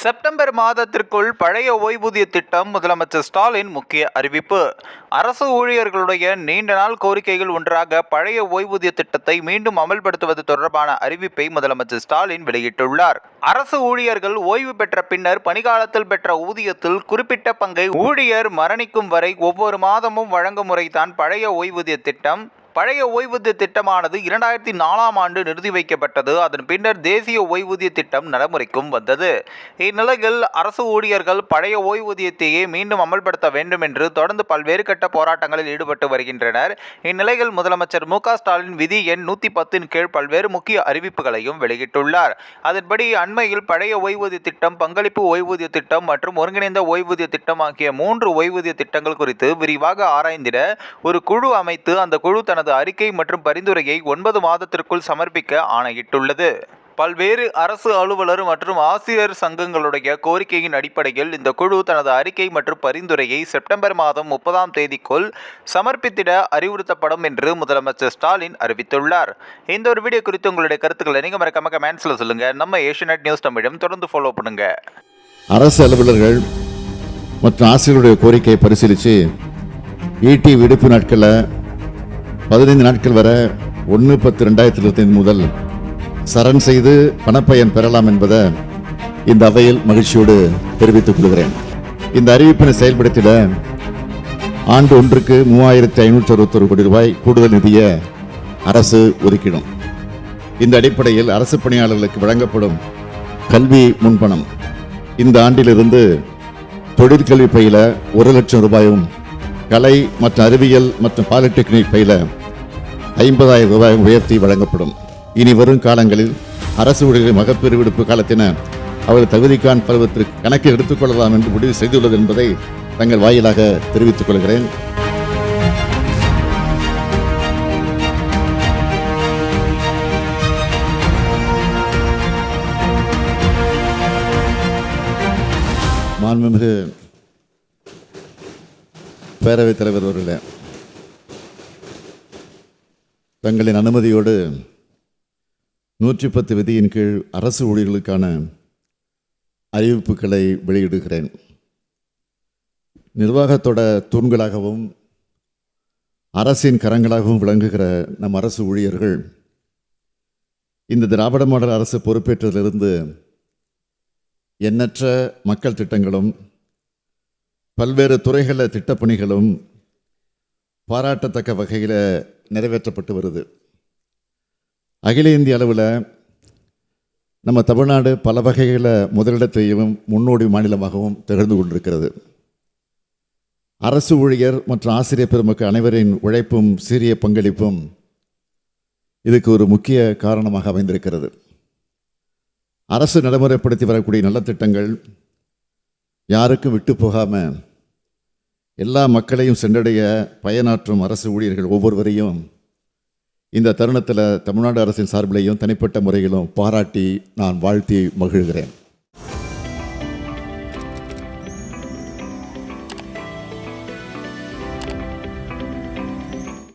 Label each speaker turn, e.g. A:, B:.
A: September மாதத்திற்குள் பழைய ஓய்வூதிய திட்டம் முதலமைச்சர் ஸ்டாலின் முக்கிய அறிவிப்பு. அரசு ஊழியர்களுடைய நீண்ட நாள் கோரிக்கைகள் ஒன்றாக பழைய ஓய்வூதிய திட்டத்தை மீண்டும் அமல்படுத்துவது தொடர்பான அறிவிப்பை முதலமைச்சர் ஸ்டாலின் வெளியிட்டுள்ளார். அரசு ஊழியர்கள் ஓய்வு பெற்ற பின்னர் பணிகாலத்தில் பெற்ற ஊதியத்தில் குறிப்பிட்ட பங்கை ஊழியர் மரணிக்கும் வரை ஒவ்வொரு மாதமும் வழங்கும் முறைதான் பழைய ஓய்வூதிய திட்டம். பழைய ஓய்வூதிய திட்டமானது இரண்டாயிரத்தி நாலாம் ஆண்டு நிறுத்தி வைக்கப்பட்டது. அதன் பின்னர் தேசிய ஓய்வூதிய திட்டம் நடைமுறைக்கும் வந்தது. இந்நிலையில் அரசு ஊழியர்கள் பழைய ஓய்வூதியத்தையே மீண்டும் அமல்படுத்த வேண்டும் என்று தொடர்ந்து பல்வேறு கட்ட போராட்டங்களில் ஈடுபட்டு வருகின்றனர். இந்நிலையில் முதலமைச்சர் மு ஸ்டாலின் விதி எண் நூற்றி பத்தின் கீழ் பல்வேறு முக்கிய அறிவிப்புகளையும் வெளியிட்டுள்ளார். அதன்படி அண்மையில் பழைய ஓய்வூதிய திட்டம் பங்களிப்பு ஓய்வூதிய திட்டம் மற்றும் ஒருங்கிணைந்த ஓய்வூதிய திட்டம் ஆகிய மூன்று ஓய்வூதிய திட்டங்கள் குறித்து விரிவாக ஆராய்ந்திட ஒரு குழு அமைத்து அந்த குழு தனது அறிக்கை மற்றும் பரிந்துரையை ஒன்பது மாதத்திற்குள் சமர்ப்பிக்க ஆணையிட்டுள்ளது. பல்வேறு அரசு அலுவலர் மற்றும் ஆசிரியர் சங்கங்களுடைய கோரிக்கையின் அடிப்படையில் இந்த குழு தனது அறிக்கை மற்றும் பரிந்துரையை செப்டம்பர் மாதம் முப்பதாம் தேதிக்குள் சமர்ப்பித்திட அறிவுறுத்தப்படும் என்று முதலமைச்சர் ஸ்டாலின் அறிவித்துள்ளார். இந்த ஒரு வீடியோ குறித்து உங்களுடைய கருத்துக்களை நீங்கள் மறக்காம கமெண்ட்ஸில் சொல்லுங்கள் நம்ம ஏஷியநெட் நியூஸ் தமிழும் தொடர்ந்து ஃபாலோ பண்ணுங்க.
B: அரசு அலுவலர்கள் மற்றும் ஆசிரியருடைய கோரிக்கையை பரிசீலித்து ஈட்டி விடுப்பு நாட்களில் பதினைந்து நாட்கள் வரை ஒன்று பத்து ரெண்டாயிரத்தி இருபத்தைந்து முதல் சரண் செய்து பணப்பயன் பெறலாம் என்பதை இந்த அவையில் மகிழ்ச்சியோடு தெரிவித்துக் கொள்கிறேன். இந்த அறிவிப்பினை செயல்படுத்திட ஆண்டு ஒன்றுக்கு மூவாயிரத்தி ஐநூற்றி அறுபத்தொரு கோடி ரூபாய் கூடுதல் நிதியை அரசு ஒதுக்கிடும். இந்த அடிப்படையில் அரசு பணியாளர்களுக்கு வழங்கப்படும் கல்வி முன்பணம் இந்த ஆண்டிலிருந்து தொழிற்கல்வி பயில ஒரு லட்சம் ரூபாயும் கலை மற்றும் அறிவியல் மற்றும் பாலிடெக்னிக் பயில ஐம்பதாயிரம் ரூபாய் உயர்த்தி வழங்கப்படும். இனி வரும் காலங்களில் அரசு ஊழியர்கள் மகப்பேறு விடுப்பு காலத்தின அவர் தகுதிக்கான் பருவத்திற்கு கணக்கில் எடுத்துக்கொள்ளலாம் என்று முடிவு செய்துள்ளது என்பதை தங்கள் வாயிலாக தெரிவித்துக் கொள்கிறேன். மாண்புமிகு பேரவைத் தலைவர் அவர்களே தங்களின் அனுமதியோடு நூற்றி பத்து விதியின் கீழ் அரசு ஊழியர்களுக்கான அறிவிப்புகளை வெளியிடுகிறேன். நிர்வாகத்தோட தூண்களாகவும் அரசின் கரங்களாகவும் விளங்குகிற நம் அரசு ஊழியர்கள் இந்த திராவிட மாடல் அரசு பொறுப்பேற்றதிலிருந்து எண்ணற்ற மக்கள் திட்டங்களும் பல்வேறு துறைகளில் திட்டப்பணிகளும் பாராட்டத்தக்க வகையில் நிறைவேற்றப்பட்டு வருது. அகில இந்திய அளவில் நம்ம தமிழ்நாடு பல வகைகளில் முதலிடத்தையும் முன்னோடி மாநிலமாகவும் திகழ்ந்து கொண்டிருக்கிறது. அரசு ஊழியர் மற்றும் ஆசிரியர் பெருமக்கள் அனைவரின் உழைப்பும் சீரிய பங்களிப்பும் இதுக்கு ஒரு முக்கிய காரணமாக அமைந்திருக்கிறது. அரசு நடைமுறைப்படுத்தி வரக்கூடிய நல்ல திட்டங்கள் யாருக்கும் விட்டு போகாமல் எல்லா மக்களையும் சென்றடைய பயனாற்றும் அரசு ஊழியர்கள் ஒவ்வொருவரையும் இந்த தருணத்தில் தமிழ்நாடு அரசின் சார்பிலையும் தனிப்பட்ட முறையிலும் பாராட்டி நான் வாழ்த்தி மகிழ்கிறேன்.